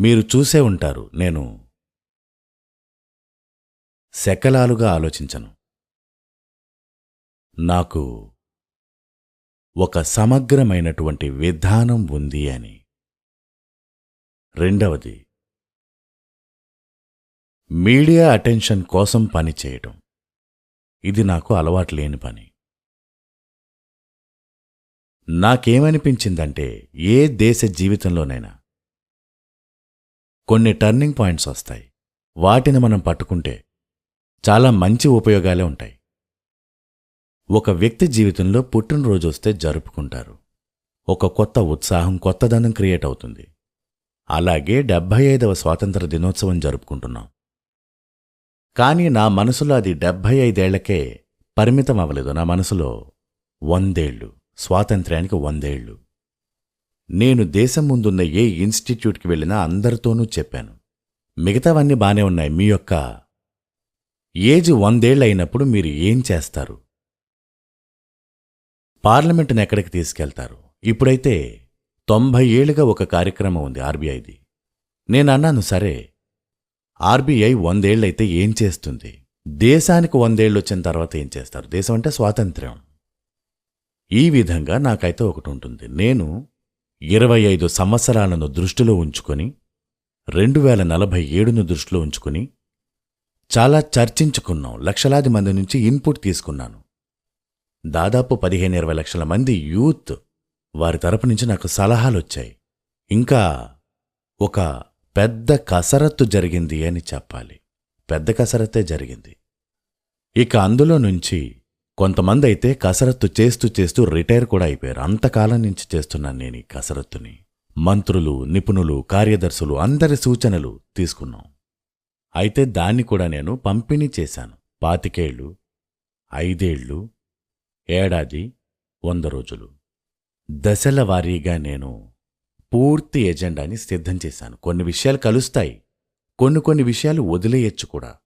మీరు చూసే ఉంటారు నేను శకలాలుగా ఆలోచించను. నాకు ఒక సమగ్రమైనటువంటి విధానం ఉంది అని. రెండవది మీడియా అటెన్షన్ కోసం పని చేయటం. ఇది నాకు అలవాటు లేని పని. నాకేమనిపించిందంటే ఏ దేశ జీవితంలోనైనా కొన్ని టర్నింగ్ పాయింట్స్ వస్తాయి. వాటిని మనం పట్టుకుంటే చాలా మంచి ఉపయోగాలే ఉంటాయి. ఒక వ్యక్తి జీవితంలో పుట్టినరోజు వస్తే జరుపుకుంటారు. ఒక కొత్త ఉత్సాహం కొత్తదనం క్రియేట్ అవుతుంది. అలాగే డెబ్భై ఐదవ స్వాతంత్ర దినోత్సవం జరుపుకుంటున్నాం. కానీ నా మనసులో అది డెబ్భై ఐదేళ్ళకే పరిమితం అవ్వలేదు నా మనసులో వందేళ్ళు స్వాతంత్ర్యానికి వందేళ్ళు నేను దేశం ముందున్న ఏ ఇన్స్టిట్యూట్కి వెళ్ళినా అందరితోనూ చెప్పాను. మిగతావన్నీ బానే ఉన్నాయి. మీ యొక్క ఏజ్ వందేళ్ళైనప్పుడు మీరు ఏం చేస్తారు? పార్లమెంటును ఎక్కడికి తీసుకెళ్తారు? ఇప్పుడైతే తొంభై ఏళ్ళుగా ఒక కార్యక్రమం ఉంది ఆర్బీఐది. నేనన్నాను సరే ఆర్బీఐ వందేళ్ళైతే ఏం చేస్తుంది? దేశానికి వందేళ్ళు వచ్చిన తర్వాత ఏం చేస్తారు? దేశం అంటే స్వాతంత్ర్యం. ఈ విధంగా నాకైతే ఒకటి ఉంటుంది నేను ఇరవై ఐదు సంవత్సరాలను దృష్టిలో ఉంచుకొని రెండు వేల నలభై ఏడును దృష్టిలో ఉంచుకుని చాలా చర్చించుకున్నాం లక్షలాది మంది నుంచి ఇన్పుట్ తీసుకున్నాను. దాదాపు పదిహేను ఇరవై లక్షల మంది యూత్ వారి తరపు నుంచి నాకు సలహాలు వచ్చాయి. ఇంకా ఒక పెద్ద కసరత్తు జరిగింది అని చెప్పాలి. పెద్ద కసరత్తే జరిగింది. ఇక అందులో నుంచి కొంతమంది అయితే కసరత్తు చేస్తూ చేస్తూ రిటైర్ కూడా అయిపోయారు. అంతకాలం నుంచి చేస్తున్నాను నేను ఈ కసరత్తుని. మంత్రులు నిపుణులు కార్యదర్శులు అందరి సూచనలు తీసుకున్నాం. అయితే దాన్ని కూడా నేను పంపిణీ చేశాను. పాతికేళ్ళు ఐదేళ్ళు ఏడాది వంద రోజులు. దశల వారీగా నేను పూర్తి ఎజెండాని సిద్ధం చేశాను. కొన్ని విషయాలు కలుస్తాయి. కొన్ని కొన్ని విషయాలు వదిలేయచ్చు కూడా.